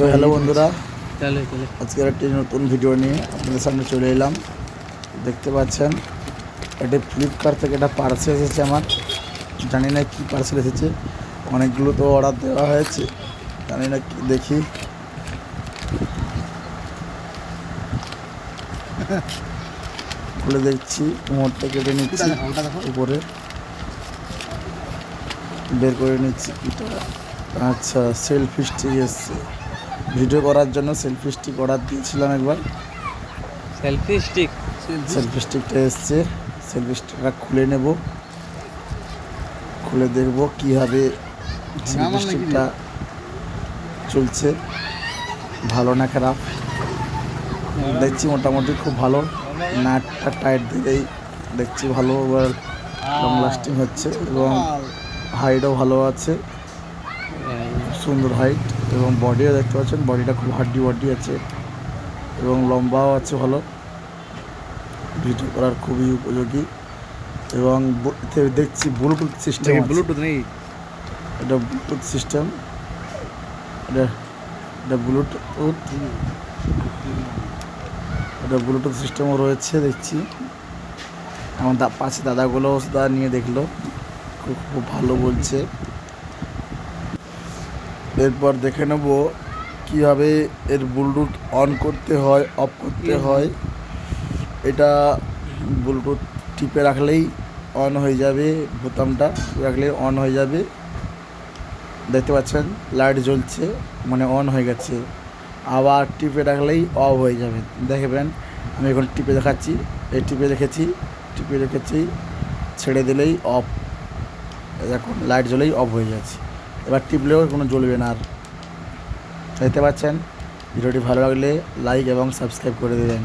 তো হ্যালো বন্ধুরা। আজকের একটি নতুন ভিডিও নিয়ে আপনাদের সামনে চলে এলাম। দেখতে পাচ্ছেন এটি ফ্লিপকার্ট থেকে একটা পার্সেল এসেছে আমার। জানি না কী পার্সেল এসেছে। অনেকগুলো তো অর্ডার দেওয়া হয়েছে। জানি না কি দেখি। খুলে দেখছি মোটটা কেটে নিচ্ছি উপরে। বের করে নিচ্ছি আচ্ছা সেলফি স্টিক এসছে। ভিডিও করার জন্য সেলফি স্টিক অর্ডার দিয়েছিলাম একবার। সেলফি স্টিক সেলফি স্টিকটা এসছে। সেলফি স্টিকটা খুলে নেব। খুলে দেখব কীভাবে সেলফি স্টিকটা চলছে। ভালো না খারাপ? দেখছি মোটামুটি খুব ভালো। নাটটা টাইট দিলেই দেখছি ভালো। এবার লং লাস্টিং হচ্ছে এবং হাইটও ভালো আছে। সুন্দর হাইট এবং বডিও দেখতে পাচ্ছেন বডিটা খুব হাড্ডি বডি আছে এবং লম্বাও আছে ভালো। ভিডিও করার খুবই উপযোগী এবং এতে দেখছি ব্লুটুথ সিস্টেম ব্লুটুথ নেই? এটা ব্লুটুথ সিস্টেম এটা এটা ব্লুটুথ এটা ব্লুটুথ সিস্টেমও রয়েছে দেখছি। আমার দা পাশে দাদাগুলো দা নিয়ে দেখল। খুব ভালো বলছে। এরপর দেখে নেব কীভাবে এর ব্লুটুথ অন করতে হয়, অফ করতে হয়। এটা ব্লুটুথ টিপে রাখলেই অন হয়ে যাবে, বোতামটা রাখলে অন হয়ে যাবে। দেখতে পাচ্ছেন, লাইট জ্বলছে মানে অন হয়ে গেছে। আবার টিপে রাখলেই অফ হয়ে যাবে। দেখবেন আমি এখন টিপে দেখাচ্ছি। এই টিপে রেখেছি টিপে রেখেছি, ছেড়ে দিলেই অফ। এখন লাইট জ্বলেই অফ হয়ে যাচ্ছে। এবার টিপলেও কোনো জ্বলবে না আর। দেখতে পাচ্ছেন, ভিডিওটি ভালো লাগলে লাইক এবং সাবস্ক্রাইব করে দেবেন।